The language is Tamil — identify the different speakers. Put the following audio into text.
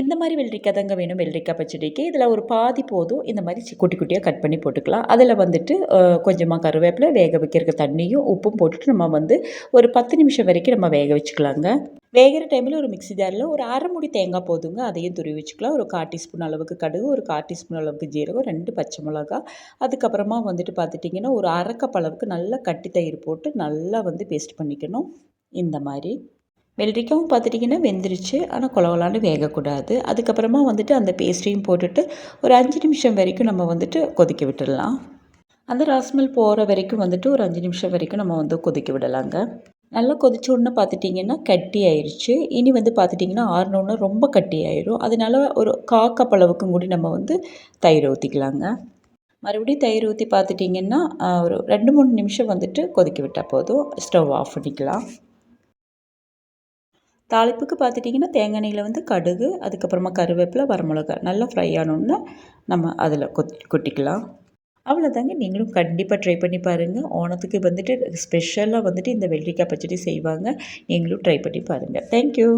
Speaker 1: இந்த மாதிரி வெள்ளரிக்காய் தாங்க வேணும் வெள்ளரிக்காய் பச்சடிக்கு. இதில் ஒரு பாதி போதும். இந்த மாதிரி குட்டி குட்டியாக கட் பண்ணி போட்டுக்கலாம். அதில் வந்துட்டு கொஞ்சமாக கருவேப்பிலை வேக வைக்கிறதுக்கு தண்ணியும் உப்பும் போட்டுட்டு நம்ம வந்து ஒரு பத்து நிமிஷம் வரைக்கும் நம்ம வேக வச்சுக்கலாங்க. வேகிற டைமில் ஒரு மிக்ஸி ஜாரில் ஒரு அரை முடி தேங்காய் போதுங்க. அதையும் துருவி வச்சுக்கலாம். ஒரு கால் டீஸ்பூன் அளவுக்கு கடுகு ஒரு கால் டீஸ்பூன் அளவுக்கு ஜீரகம் ரெண்டு பச்சை மிளகா. அதுக்கப்புறமா வந்துட்டு பார்த்துட்டிங்கன்னா ஒரு அரை கப் அளவுக்கு நல்லா கட்டி தயிர் போட்டு நல்லா வந்து பேஸ்ட் பண்ணிக்கணும். இந்த மாதிரி. வெள்ளரிக்காவும் பார்த்துட்டிங்கன்னா வெந்துருச்சு. ஆனால் குளவலான்னு வேகக்கூடாது. அதுக்கப்புறமா வந்துட்டு அந்த பேஸ்ட்ரியும் போட்டுட்டு ஒரு அஞ்சு நிமிஷம் வரைக்கும் நம்ம வந்துட்டு கொதிக்க விட்டுடலாம். அந்த ராஸ்மல் போகிற வரைக்கும் வந்துட்டு ஒரு அஞ்சு நிமிஷம் வரைக்கும் நம்ம வந்து கொதிக்க விடலாங்க. நல்லா கொதிச்ச உடனே பார்த்துட்டிங்கன்னா கட்டி ஆயிடுச்சு இனி வந்து பார்த்துட்டிங்கன்னா ஆறினோடனே ரொம்ப கட்டி ஆயிரும். அதனால ஒரு காக்கப் அளவுக்கும் கூடி நம்ம வந்து தயிர் ஊற்றிக்கலாங்க மறுபடியும் தயிர் ஊற்றி பார்த்துட்டிங்கன்னா ஒரு ரெண்டு மூணு நிமிஷம் வந்துட்டு கொதிக்க விட்டால் போதும். ஸ்டவ் ஆஃப் பண்ணிக்கலாம். தாளிப்புக்கு பார்த்துட்டிங்கன்னா தேங்காய் எண்ணெயில் வந்து கடுகு அதுக்கப்புறமா கருவேப்பிலை வரமிளகா நல்லா ஃப்ரை ஆனோன்னா நம்ம அதில் கொத் கொட்டிக்கலாம். அவ்வளோதாங்க. நீங்களும் கண்டிப்பாக ட்ரை பண்ணி பாருங்கள் ஓணத்துக்கு வந்துட்டு ஸ்பெஷலாக வந்துட்டு இந்த வெள்ளரிக்காய் பச்சடி செய்வாங்க. நீங்களும் ட்ரை பண்ணி பாருங்கள் தேங்க்யூ